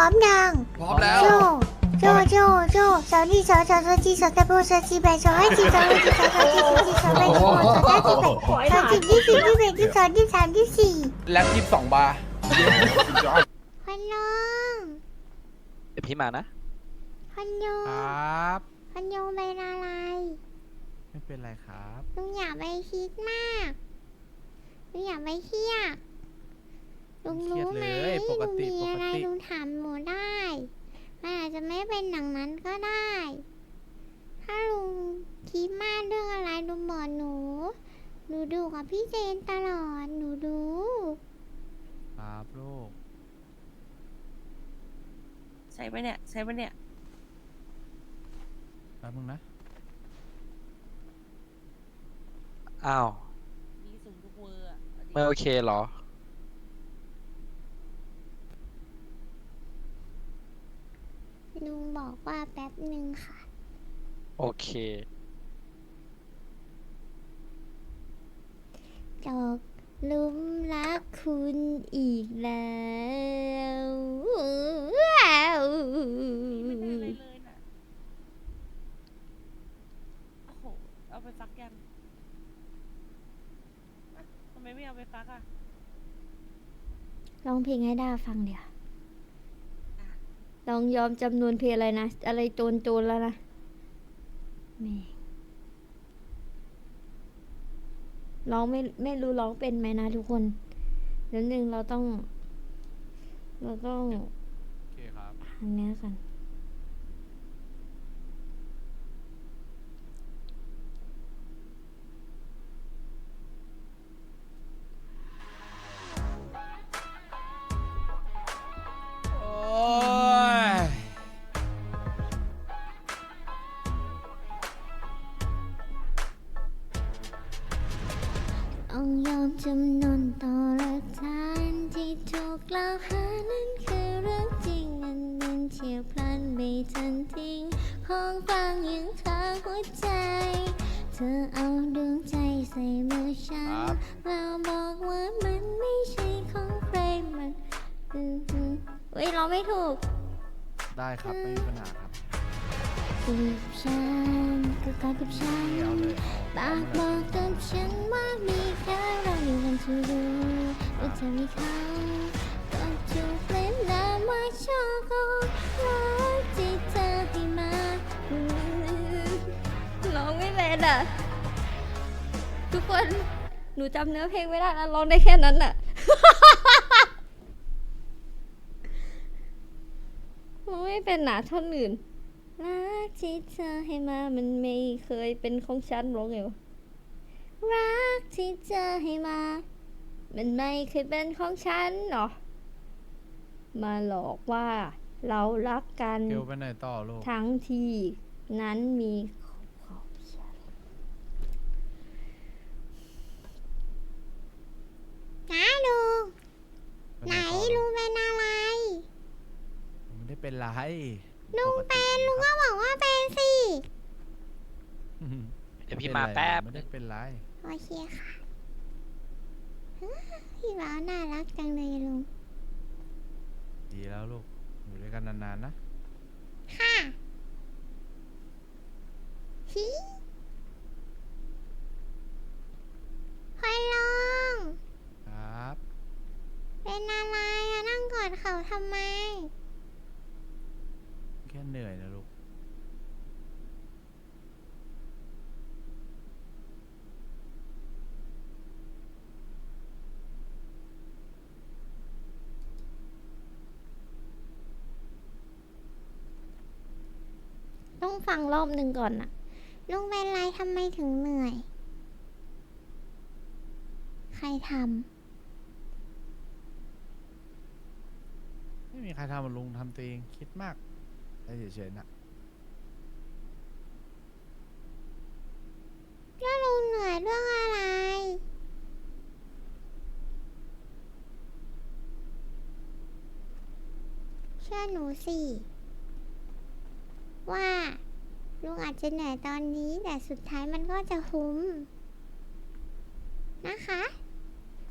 ร้อมยังพร้อมแล้ว โจโจโจโจสาวนี่สาวสาวสาวจีสาวตะโบสาวจีแบสาวให้จีสาวให้จีสาวสาวจีสาวจีสาวแบสาวสาวจีแบสาวจีที่สี่ที่แบที่สองที่สามที่สี่แล็บยี่สิบสองบาร์พันน้องเดี๋ยวพี่มานะพันโยครับพันโยเป็นอะไร ไม่เป็นไรครับลุงอยากไปคิดมากลุงอยากไปเครียด ลุงรู้ไหมเครียดเลยปกติลุงมีอะไรปกติ ลุงถามหนูได้มันอาจจะไม่เป็นอย่างนั้นก็ได้ ถ้าลุงคิดมากเรื่องอะไรลุงบอกหนู หนูดูกับพี่เจนตลอดหนูดูครับลูกใช่ปะเนี่ยใช่ปะเนี่ยแป๊บนึงนะ อ้าว มีสูงทุกเวอร์อะไม่โอเคเหรอ ลุงบอกว่าแป๊บหนึ่งค่ะ โอเคจอกลุมรักคุณอีกแล้วว้าวไม่ได้อะไรเลยน่ะ โอ้โห เอาไปฟักยังอะทำไมไม่เอาไปฟักอะ ร้องเพลงให้ด้าฟังเดี๋ยว ลองยอมจำนวนเพลงอะไรนะ อะไรโจนโจนแล้วนะแม่งร้องไม่ไม่รู้ร้องเป็นไหมนะทุกคนเดี๋ยวหนึ่งเราต้อง เราต้องโอเคครับหาเนื้อกันากบอกกับฉันว่ามีแค่เราอยู่กันที่รู้ว่าเธอมีเขาก็ถูกเล่นนามว่าชอบก็รักที่เธอให้มาร้องไม่เป็นอะ ทุกคนหนูจำเนื้อเพลงไม่ได้นะร้องได้แค่นั้นอะ ร้องไม่เป็นหนาท่อนอื่นรักที่เธอให้มามันไม่เคยเป็นของฉันร้องไงวะ รักที่เธอให้มา มันไม่เคยเป็นของฉันเนาะมาหลอกว่าเรารักกัน เกลไปไหนต่อลูก ทั้งที่นั้นมีของฉันนะลุงไปต่อลูกเป็นอะไรผมไม่ได้เป็นไรลุงปกติเป็นลุงก็บอกว่าเป็นสิอืมเดี๋ยวพี่มาแป๊บ ไม่นึได้งเป็นไร โอเคค่ะเฮ้ยพี่บ่าวน่ารักจังเลยลุง ดีแล้วลูก อยู่ด้วยกันนานๆนะ ค่ะฮิพลลุงครับ เป็นอะไรอะนั่งกอดเขาทำไม แค่เหนื่อยนะลูก ต้อง ฟังรอบหนึ่งก่อนนะลุงเป็นไรทำไมถึงเหนื่อย ใครทไม่มีใครทำหรอกลุงทำตัวเองคิดมากได้เฉยๆนะำแล้วลุงเหนื่อยเรื่องอะไร เชื่อหนูสิ ว่า ลูกอาจจะเหนื่อยตอนนี้ แต่สุดท้ายมันก็จะคุ้ม นะคะ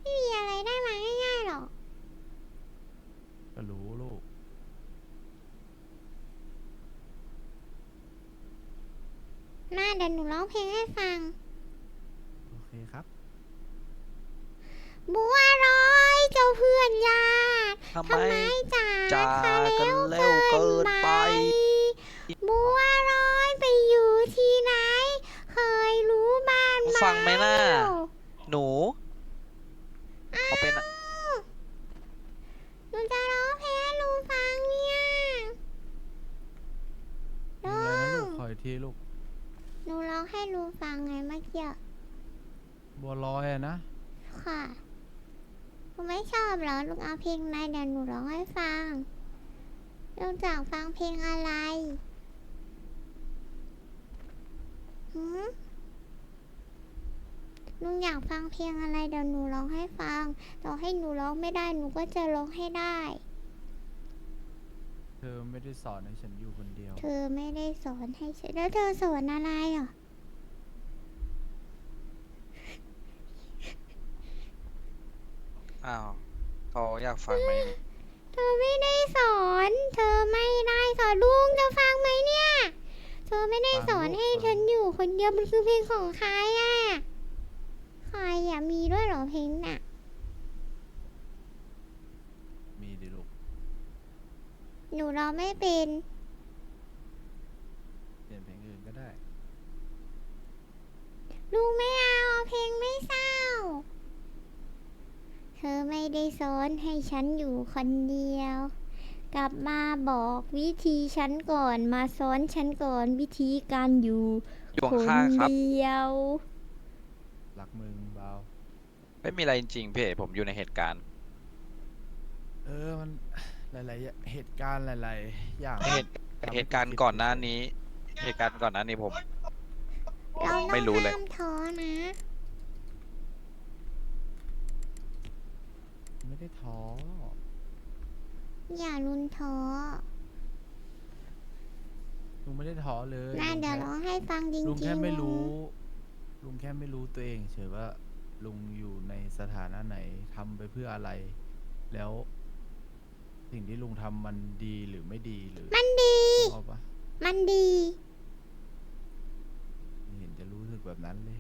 ไม่มีอะไรได้มาง่ายๆหรอก ก็รู้ลูก มาเดี๋ยวหนูร้องเพลงให้ฟัง โอเคครับ บัวร้อยเจ้าเพื่อนยากทำไมจากกันเร็วเกินไป ฟังไหมน่ะหนูเขาเป็นอะหนูจะร้องเพลงให้ลุงฟังเนี่ยเพลงอะไรนะลูกขออีกทีลูกหนูร้องให้ลุงฟังไงเมื่อกี้บัวลอยอะนะค่ะลุงไม่ชอบเหรอลุงเอาเพลงไหนเดี๋ยวหนูร้องให้ฟังลุงจากฟังเพลงอะไรหืม ลุงอยากฟังเพลงอะไรเดี๋ยวหนูร้องให้ฟัง ต่อให้หนูร้องไม่ได้หนูก็จะร้องให้ได้ เธอไม่ได้สอนให้ฉันอยู่คนเดียว เธอไม่ได้สอนให้ฉันแล้วเธอสอนอะไรอะอ้าวเขาอยากฟังไหมเธอไม่ได้สอน เธอไม่ได้สอนลุงจะฟังไหมเนี่ย เธอไม่ได้สอนฟังลูกให้ฟังฉันอยู่คนเดียวมันคือเพลงของใครอะใคร อะมีด้วยเหรอเพลงน่ะ มีดิลูกหนูร้องไม่เป็น เปลี่ยนเพลงอื่นก็ได้ลุงไม่เอาเอาเพลงไม่เศร้า เธอไม่ได้สอนให้ฉันอยู่คนเดียว กลับมาบอกวิธีฉันก่อนมาสอนฉันก่อนวิธีการอยู่อยู่คนข้างๆครับ เดียว รักมึงเบา ไม่มีอะไรจริงๆพี่ผมอยู่ในเหตุการณ์เออมันหลาย ๆ เหตุการณ์หลาย ๆ อย่างเหตุเหตุการณ์ก่อนหน้านี้ เหตุการณ์ก่อนหน้านี้ผม เราต้องไม่รู้เลยห้ามท้อนะ ไม่ได้ท้ออย่ารุนท้อลุงไม่ได้ท้อเลยน่าลุงเดี๋ยวแค่ร้องให้ฟังจริงๆลุงแค่ไม่รู้นะลุงแค่ไม่รู้ตัวเองเฉยว่า ลุงอยู่ในสถานะไหนทำไปเพื่ออะไร แล้ว สิ่งที่ลุงทำมันดีหรือไม่ดีหรือมันดี ชอบปะมันดี ไม่เห็นจะรู้สึกแบบนั้นเลย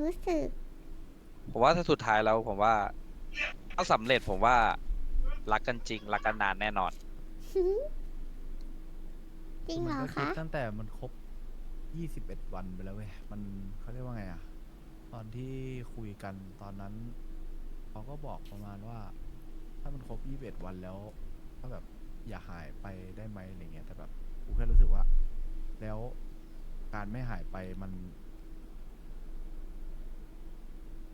รู้สึก ผมว่าถ้าสุดท้ายแล้วผมว่าถ้าสำเร็จผมว่า รักกันจริง รักกันนานแน่นอนจริงเหรอมันก็คิดคะตั้งแต่มันครบ ยี่สิบเอ็ดวันไปแล้วเว้ย มันเขาเรียกว่าไงอะตอนที่คุยกันตอนนั้นเขาก็บอกประมาณว่า ถ้ามันครบยี่สิบเอ็ดวันแล้วถ้าแบบอย่าหายไปได้ไหมอะไรเงี้ยแต่แบบกูแค่รู้สึกว่า แล้วการไม่หายไปมัน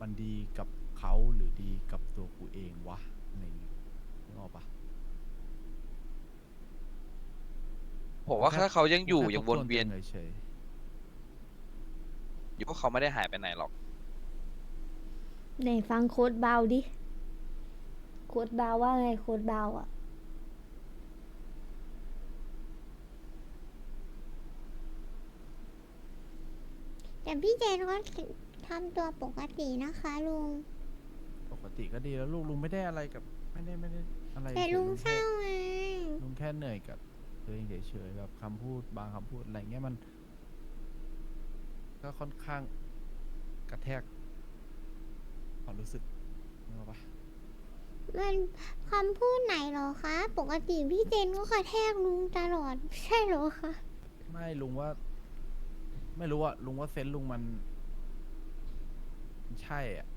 มันดีกับเขาหรือดีกับตัวกูเองวะอะไรเงี้ยนึกออกปะ ผมว่าแค่ถ้าเขายังอยู่แค่ยังทบวทนเวียนตัเฉย อยู่เพราะเขาไม่ได้หายไปไหนหรอก ไหนฟังโค้ดเบาดิ โค้ดเบาว่าไงโค้ดเบาอะ แต่พี่เจนก็ทำตัวปกตินะคะลุงๆปกติก็ดีแล้วลูกลุงไม่ได้อะไรกับ ไม่ได้ไม่ได้อะไรแต่เฉยลุงลุงเศแค่ร้าไงลุงแค่เหนื่อยกับตัวเองเฉยๆแบบคำพูดบางคำพูดอะไรเงี้ยมัน ก็ค่อนข้างกระแทกความรู้สึกนึกออกปะมันคำพูดไหนเหรอคะ ปกติพี่เจนก็กระแทกลุงตลอดใช่เหรอคะ ไม่ลุงว่า ไม่รู้อะลุงว่าเซนส์ลุงมันมันใช่อะ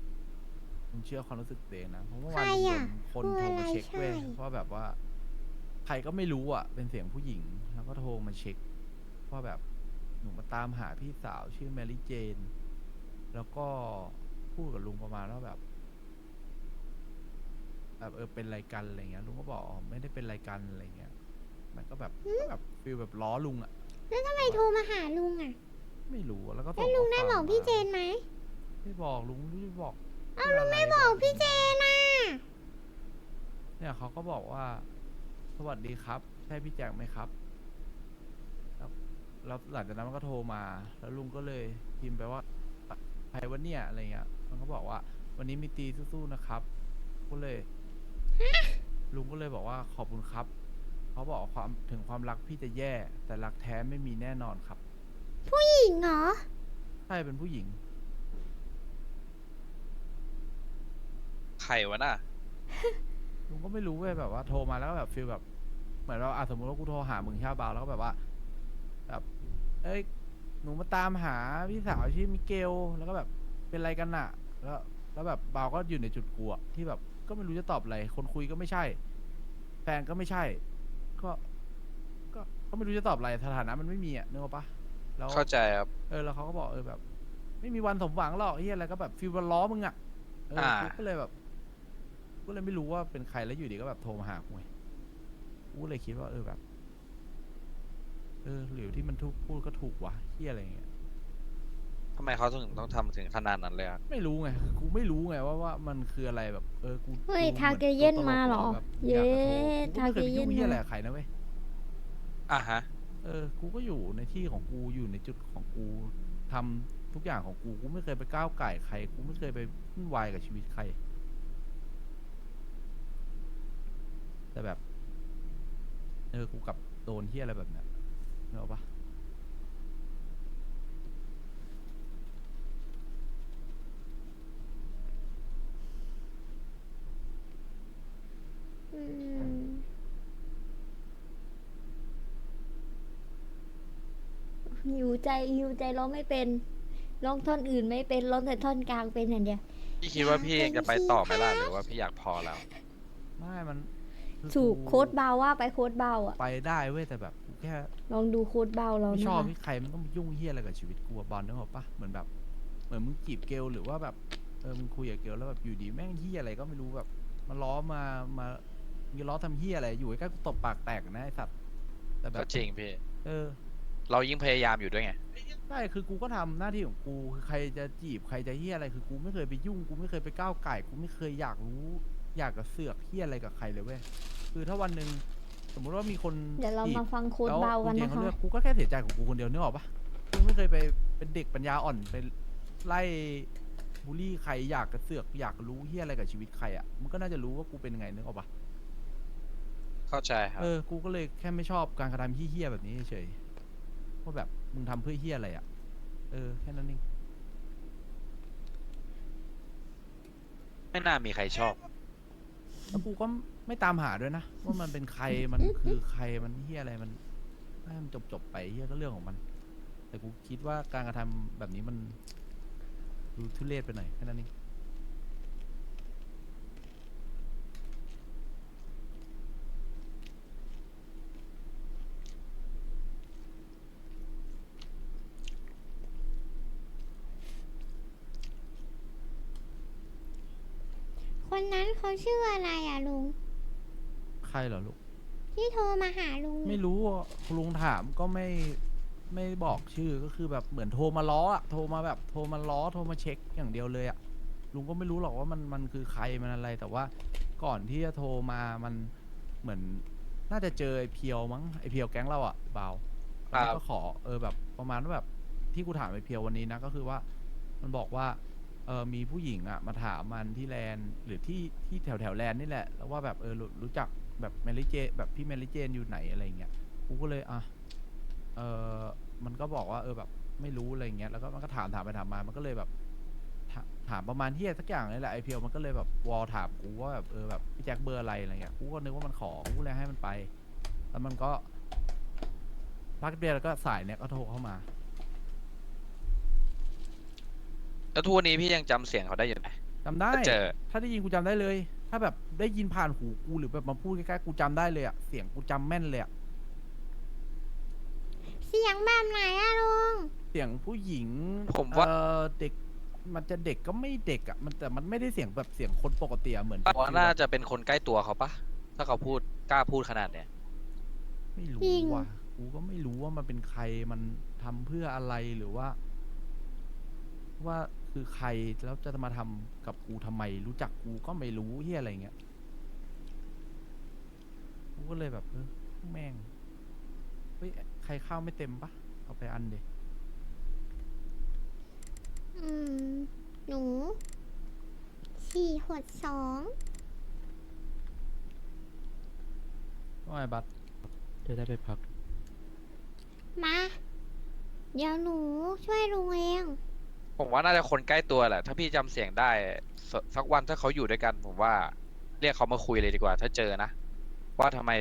ลุงเชื่อความรู้สึกตัวเองนะเพราะเมื่อวานใครลุงโดอะนคนพูดโทรอะไรมาเช็คเว้ยใช่ว่าแบบว่า ใครก็ไม่รู้อะเป็นเสียงผู้หญิง แล้วก็โทรมาเช็คว่าแบบ หนูมาตามหาพี่สาวชื่อแมรี่เจน แล้วก็พูดกับลุงประมาณว่าแบบ แบบเออเป็นอะไรกันอะไรเงี้ยลุงก็บอกอ๋อไม่ได้เป็นอะไรกันอะไรเงี้ย มันก็แบบก็แบบฟีลแบบล้อลุงอะแล้วทำไมโทรมาหาลุงอะ ไม่รู้อะแล้วก็แล้วส่งลุงข้ได้ควาบอกมพี่มาเจนไหมไม่บอกลุงไม่ได้บอกอ้าวเพื่ลุงไม่ะรบอกพี่เจนน่ะเนี่ยเขาก็บอกว่า สวัสดีครับ ใช่พี่แจ็คไหมครับแล้ว แล้วหลังจากนั้นมันก็โทรมา แล้วลุงก็เลยพิมพ์ไปว่าใครวันเนี่ยอะไรเงี้ย มันก็บอกว่า วันนี้มีตีสู้ๆนะครับ ก็เลย ลุงก็เลยบอกว่าขอบคุณครับ เขาบอกว่าความถึงความรักพี่จะแย่ แต่รักแท้ไม่มีแน่นอนครับ ผู้หญิงเหรอ ใช่เป็นผู้หญิง ใครวะน่ะ ลุงก็ไม่รู้เว้ยแบบว่าโทรมาแล้วก็แบบฟีลแบบ เหมือนเราอะสมมติว่ากูโทรหามึงใช่ปะเบาแล้วก็แบบว่า แบบ เอ้ย หนูมาตามหาพี่สาวชื่อมิเกล แล้วก็แบบ เป็นอะไรกันน่ะแล้ว แล้วแบบเบาก็อยู่ในจุดกลัว ที่แบบ ก็ไม่รู้จะตอบอะไร คนคุยก็ไม่ใช่ แฟนก็ไม่ใช่ ก็ ก็ก็ไม่รู้จะตอบอะไร สถานะมันไม่มีอะนึกออกปะแล้วเข้าใจครับ เออ แล้วเขาก็บอกเออแบบ ไม่มีวันสมหวังหรอกเฮียอะไรก็แบบฟีลว่าล้อมึงอะเอออ่า กูก็เลยแบบกูเลยไม่รู้ว่าเป็นใครแล้วอยู่ดีก็แบบโทรมาหากูไงกูเลยคิดว่าเออแบบเออหรือที่มันทุกพูดก็ถูกวะเฮียอะไรเงี้ยทำไมเขาถึงต้องทำถึงขนาดนั้นเลยอะไม่รู้ไงคือกูไม่รู้ไงว่าว่ามันคืออะไรแบบเออกูเฮ้ยดูหมือนทาเกเย็นตัวตลกมาเหรอแบบเย้อยากจะโทรกูก็ไม่เคยไปยุ่งทาเกเย็นเฮียอะไรมา กับใครนะเว้ยอะฮะ เออกูก็อยู่ในที่ของกูอยู่ในจุดของกูทำทุกอย่างของกูกูไม่เคยไปก้าวไก่ายใคร กูไม่เคยไปวุ่นวายกับชีวิตใคร แต่แบบ เออกูกลับโดนที่อะไรแบบเนี้ย เนกอะปะอืมหิวใจหิวใจร้องไม่เป็นร้องท่อนอื่นไม่เป็นร้องแต่ท่อนกลางเป็นอย่างเดียว พี่คิดว่าพี่เองจะไปต่อไหมล่ะหรือว่าพี่อยากพอแล้ว ไม่มัน คือถูกโค้ดเบาว่าไปโค้ดเบาอะ ไปได้เว้ยแต่แบบกูแค่ลองดูโค้ดเบาเราไม่นะชอบคะที่ใครมันต้องมายุ่งเฮียอะไรกับชีวิตกูอะบอลนึกออกปะเหมือนแบบ เหมือนมึงจีบเกลหรือว่าแบบเออมึงคุยกับเกลแล้วแบบอยู่ดีแม่งเฮียอะไรก็ไม่รู้แบบมาล้อมามามีล้อทำเฮียอะไรอยู่ใกล้ๆกูตบปากแตกนะไอ้สัตว์แต่แบก็บจริงพี่ เออ เรายิ่งพยายามอยู่ด้วยไง ใช่คือกูก็ทำหน้าที่ของกูคือใครจะจีบใครจะเฮียอะไรคือกูไม่เคยไปยุ่งกูไม่เคยไปก้าวไก่ายกูไม่เคยอยากรู้ อยากจะเสือกเฮียอะไรกับใครเลยเว้ยคือถ้าวันหนึ่งสมมุติว่ามีคนเดี๋ยวเราจีบ มาฟังโค้ดแล้วเบากันคุณเจนะเขาคะ เลือกกูก็แค่เสียใจของกูคนเดียวนึกออกปะกูไม่เคยไปเป็นเด็กปัญญาอ่อนไปไล่บูลลี่ใครอยากกระเสือกอยากรู้เฮียอะไรกับชีวิตใครอะมันก็น่าจะรู้ว่ากูเป็นยังไงนึกออกปะเข้าใจครับ เออกูก็เลยแค่ไม่ชอบการกระทำเฮี้ยๆแบบนี้เฉยๆว่าแบบมึงทำเพื่อเฮี้ยอะไรอะเออแค่นั้นเองไม่น่ามีใครชอบ แล้วกูก็ไม่ตามหาด้วยนะว่ามันเป็นใครมันคือใครมันเฮียอะไรมันให้มันจบๆไปเฮียก็เรื่องของมัน แต่กูคิดว่าการกระทำแบบนี้มันดูทุเรศไปหน่อยแค่นั้นเอง ค นนั้นเขาชื่ออะไรอะลุง ใครเหรอลูก ที่โทรมาหาลุง ไม่รู้อะลุงถามก็ไม่ไม่บอกชื่อก็คือแบบเหมือนโทรมาล้ออะโทรมาแบบโทรมาล้อโทรมาเช็คอย่างเดียวเลยอะลุงก็ไม่รู้หรอกว่ามันมันคือใครมันอะไร แต่ว่าก่อนที่จะโทรมามันเหมือนน่าจะเจอไอเพียวมั้งไอเพียวแก๊งเราอะเบาครัแล้วบก็ขอเออแบบประมาณว่าแบบที่กูถามไอเพียววันนี้นะก็คือว่า มันบอกว่า เออมีผู้หญิงอะมาถามมันที่แลนด์หรือที่ที่แถวแถวแลนด์นี่แหละ แล้วว่าแบบเออรู้รู้จักแบบแมรี่เจแบบพี่แมรี่เจนอยู่ไหนอะไรเงี้ยกูก็เลยอะเออมันก็บอกว่าเออแบบไม่รู้อะไรเงี้ยแล้วก็มันก็ถามถามไปถามมามันก็เลยแบบถาถามประมาณที่สักอย่างนี่แหละไอเพียวมันก็เลยแบบวอลถามกูว่าแบบเออแบบพี่แจ็คเบอร์อะไรอะไรเงี้ยกูก็นึกว่ามันขอกูเลยให้มันไป แล้วมันก็พักเดียวแล้วก็สายเนี้ยก็โทรเข้ามา แล้วทุกวันนี้พี่ยังจำเสียงเขาได้อยู่ไหมจำได้ ถ้าเจอ ถ้าได้ยินกูจำได้เลย ถ้าแบบได้ยินผ่านหูกูหรือแบบมาพูดใกล้ๆกูจำได้เลยอะเสียงกูจำแม่นเลยอะเสียงแบบไหนอะลุงเสียงผู้หญิงผมว่า เออเด็ก มันจะเด็กก็ไม่เด็กอะมันแต่มันไม่ได้เสียงแบบเสียงคนปกติอะเหมือนว่าน่าจะเป็นคนใกล้ตัวเขาปะถ้าเขาพูดกล้าพูดขนาดเนี้ยไม่รู้จริงว่ะกูก็ไม่รู้ว่ามันเป็นใครมันทำเพื่ออะไรหรือว่า ว่า คือใครแล้วจะมาทำกับกูทำไม รู้จักกูก็ไม่รู้เฮียอะไรเงี้ยกูก็เลยแบบเออแม่งเฮ้ยใครข้าวไม่เต็มปะเอาไปอันเดีอืม หนูสี่หดสองว่าไงบัสจะได้ไปพัก มา เดี๋ยวหนูช่วยลุงเอง ผมว่าน่าจะคนใกล้ตัวแหละ ถ้าพี่จำเสียงได้สสักวันถ้าเขาอยู่ด้วยกัน ผมว่าเรียกเขามาคุยเลยดีกว่า ถ้าเจอนะ ว่าทำไม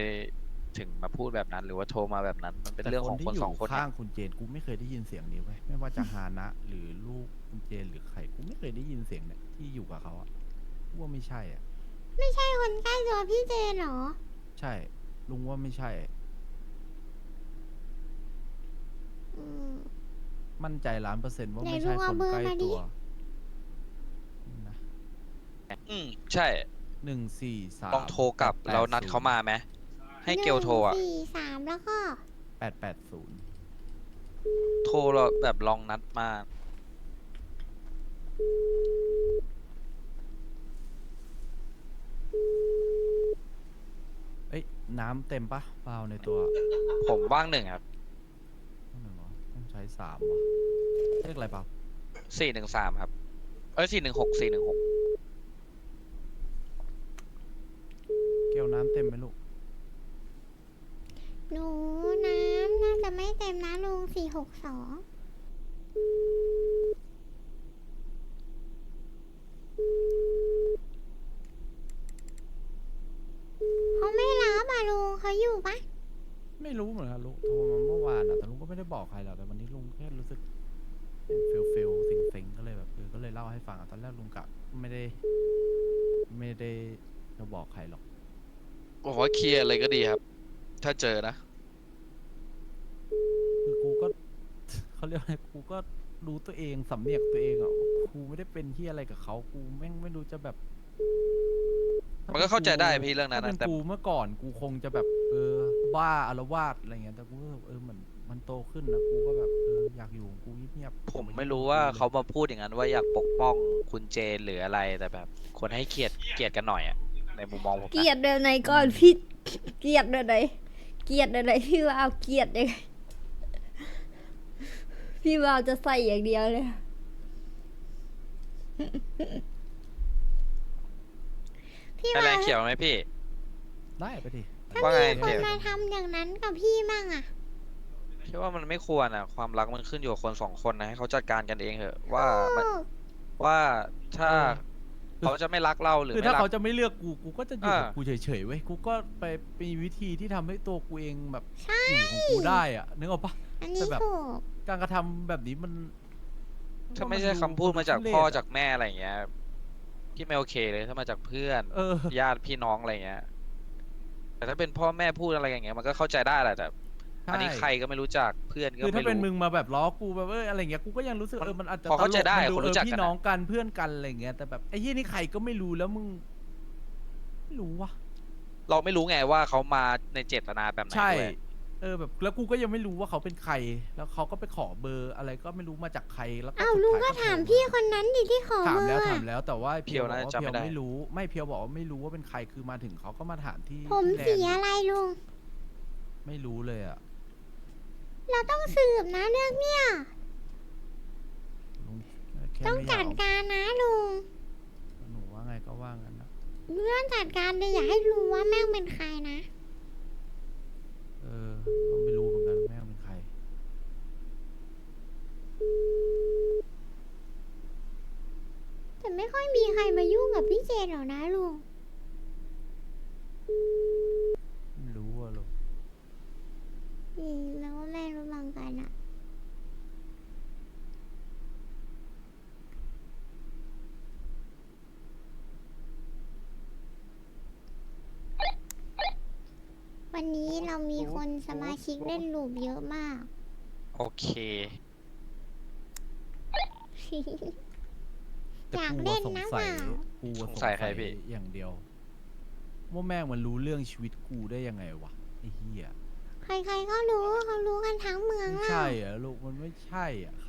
ถึงมาพูดแบบนั้น หรือว่าโทรมาแบบนั้น มันเป็นแต่เรื่องคขนองที่คนอสองยู่คนข้างนะคุณเจนกูไม่เคยได้ยินเสียงนี้เว้ยไม่ว่าจะฮานะหรือลูกคุณเจนหรือใครกูไม่เคยได้ยินเสียงเนี่ยที่อยู่กับเขาอะกูว่าไม่ใช่อะ ไม่ใช่คนใกล้ตัวพี่เจนเหรอ ใช่ ลุงว่าไม่ใช่ อืม มั่นใจล้านเปอร์เซ็นต์ว่าไหนไม่ลุใช่งคเอานเบอร์ใกล้มาดิตัวนี่นะอืมใช่หนึ่งสี่สามลองโทรกลับแล้วนัดเขามาไหมให้เกลโทรอะหนึ่งสี่สามแล้วก็แปดแปดศูนย์โทรแล้วแบบลองนัดมาเอ้ยน้ำเต็มปะเปล่าในตัว ผมว่างหนึ่งครับ ช้สามวะเลขอะไรเปล่าสี่หนึ่งสามครับ เอ้ยสี่หนึ่งหกสี่หนึ่งหกเกลน้ำเต็มไหมลูก หนูน้ำน่าจะไม่เต็มนะลุงสี่หกสองเขาไม่รับอะลุงเขาอยู่ปะ ไม่รู้เหมือนกันลูกโทรมาเมื่อวานอะแต่ลุงก็ไม่ได้บอกใครหรอกแต่วันนี้ลุงแค่รู้สึกเฟลเฟลๆเซ็งๆก็เลยแบบเออก็เลยเล่าให้ฟังอะตอนแรกลุงกะไม่ได้ ไม่ได้จะบอกใครหรอก ผมว่าเคลียร์เลยก็ดีครับ ถ้าเจอนะ คือกูก็ เขาเรียกว่าอะไรกูก็รู้ตัวเองสำเนียกตัวเองอะกูไม่ได้เป็นที่อะไรกับเขากูแม่งไม่รู้จะแบบมันก็เข้าใจได้พี่เรื่องนั้นถ้านะเป็นแต่ กูเมื่อก่อนกูคงจะแบบ เออบ้าอารวาสอะไรเงี้ยแต่กูก็แบบเออเหมือนมันโตขึ้นนะกูก็แบบเอออยากอยู่ของกูเงียบๆผมอย่ไม่งรู้ของว่ากูลยเขามาพูดอย่างนั้นว่าอยากปกป้องคุณเจนหรืออะไรแต่แบบควรให้เกียรติเกียรติกันหน่อยอะในมุมมองผมเกลีนะยดแบบไหนก่อนพี่เกลียดแบบไหนเกลียดแบบไหนพี่วาวเกลียดยังไงพี่วาวจะใส่อย่างเดียวเลยพี่ให้ว่าแรงเขียวไหมพี่ได้ไปดิ ถ้าว่าไงมีคนเขียว มาทำอย่างนั้นกับพี่มั่งอะคิดว่ามันไม่ควรอะ ความรักมันขึ้นอยู่กับคนสองคนนะให้เขาจัดการกันเองเถอะว่ามันโอ้ว่าถ้าเขาจะไม่รักเราหรือคือไม่ถ้ารักเขาจะไม่เลือกกูกูก็จะอยู่กับอ่ากูเฉยๆเว้ยกูก็ไปมีวิธีที่ทำให้ตัวกูเองแบบใช่อยู่ของกูได้อะนึกออกปะ อันนี้แต่แบบ ถูก การกระทำแบบนี้มันถ้าไม่ใช่คำพูดมาจากพ่อจากแม่อะไรอย่างเงี้ยพี่ไม่โอเคเลยถ้ามาจากเพื่อน เออ ญาติพี่น้องอะไรเงี้ย แต่ถ้าเป็นพ่อแม่พูดอะไรอย่างเงี้ยมันก็เข้าใจได้แหละแต่อันนี้ใครก็ไม่รู้จักเพื่อนก็คือถ้าไม่เป็นรู้มึงมาแบบล้อกูแบบเอออะไรเงี้ยกูก็ยังรู้สึกมันเออมันอาจจะพอเข้าใจได้ตลกคนรู้จักเออกันพี่อะ น้องกันเพื่อนกันอะไรเงี้ยแต่แบบไอ้เหี้ยนี่ใครก็ไม่รู้แล้วมึงไม่รู้วะเราไม่รู้ไงว่าเขามาในเจตนาแบบไหนใช่ด้วยเอ อแบบแล้วกูก็ยังไม่รู้ว่าเขาเป็นใคร แล้วเขาก็ไปขอเบอร์อะไรก็ไม่รู้มาจากใครแล้วก็อ้าวสุดลุงท้ยก็โทรถามพี่คนนั้นดิที่ขอถามเบอแล้วร์ถามอะแล้วแต่ว่าเพียวบอกน่าจะว่าจำไม่เพียวได้ไม่รู้ ไม่เพียวบอกว่าไม่รู้ว่าเป็นใครคือมาถึงเขาก็มาถามที่ผมที่สีแลนด์อะไรลุง ไม่รู้เลยอะเราต้องสืบนะเรื่องเนี้ยลุงแค่ต้องไม่ยจัอดมการนะลุงหนูว่าไงก็ว่างั้นนะเรื่องจัดการเลยอย่าให้รู้ว่าแม่งเป็นใครนะเออ ก็ไม่รู้เหมือนกันแม่งเป็นใคร แต่ไม่ค่อยมีใครมายุ่งกับพี่เจนหรอกนะลุง ไม่รู้อะลูก อืมแล้วก็ไม่รู้เหมือนกันอะ วันนี้เรามีคนสมาชิกเล่นลูปเยอะมาก โอเคแต่อยากกูเล่อะนสงนะสัยเปล่า กูอะสงสัยใครพี่ อย่างเดียวว่าแม่งมันรู้เรื่องชีวิตกูได้ยังไงวะไอ้เหี้ยใครๆก็รู้เขารู้กันทั้งเมืองไม่แล้วใช่อะลูกมันไม่ใช่อะค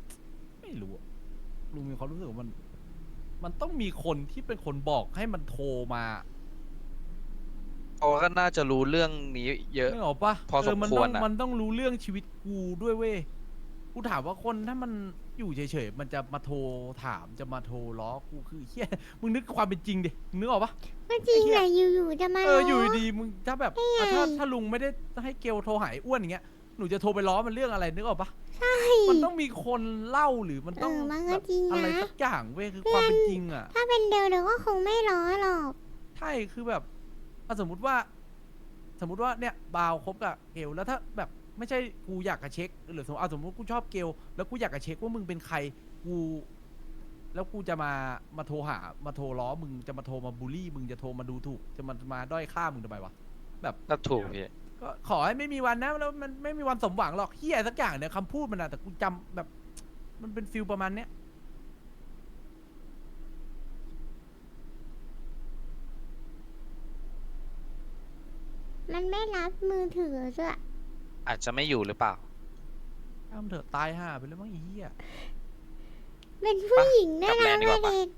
ำไม่รู้อะลุงมีความรู้สึกว่ามัน มันต้องมีคนที่เป็นคนบอกให้มันโทรมา เขาก็น่าจะรู้เรื่องนี้เยอะ ไม่ออกปะพอสมเมันควรต้องอะ มันต้องรู้เรื่องชีวิตกูด้วยเว้ย กูถามว่าคนถ้ามันอยู่เฉยๆ มันจะมาโทรถามจะมาโทรล้อกูคือเฮียมึงนึกความเป็นจริงดิมึงนึกออกปะ ก็จริงไอ้เหี้แหยละอยู่ๆจะมาเอออยู่ล้ดีๆมึงถ้าแบบอะถ้าถ้าลุงไม่ได้ให้เกลโทรหายอ้วนอย่างเงี้ยหนูจะโทรไปล้อมันเรื่องอะไรนึกออกปะใช่มันต้องมีคนเล่าหรือมันต้องเออมันก็แบบจริงนะ อะไรสักอย่างเว้ยคือความเป็นจริงอะถ้าเป็นเดลเดลก็คงไม่ล้อหรอก ใช่คือแบบ อะสมมุติว่า สมมุติว่าเนี่ยบาวคบกับเกลแล้วถ้าแบบไม่ใช่กูอยากจะเช็คหรือสมมติอะสมมติกูชอบเกลแล้วกูอยากจะเช็คว่ามึงเป็นใครกู แล้วกูจะมามาโทรหามาโทรล้อมึงจะมาโทรมาบูลลี่ มึงจะโทรมาดูถูก จะมามาด้อยค่ามึงทำไมวะแบบก็ถูกพี่ ก็ขอให้ไม่มีวันนะแล้วมันไม่มีวันสมหวังหรอกเฮียสักอย่างเนี่ยคำพูดมันอะแต่กูจำแบบ มันเป็นฟิลประมาณเนี้ย มันไม่รับมือถือด้วย อาจจะไม่อยู่หรือเปล่า ทำเถอะตายห่าไปเลยมั้งไอ้เหี้ย เป็นผู้หญิงน่ากลัรับกแลนด์ดีกว่าปะ เด็ก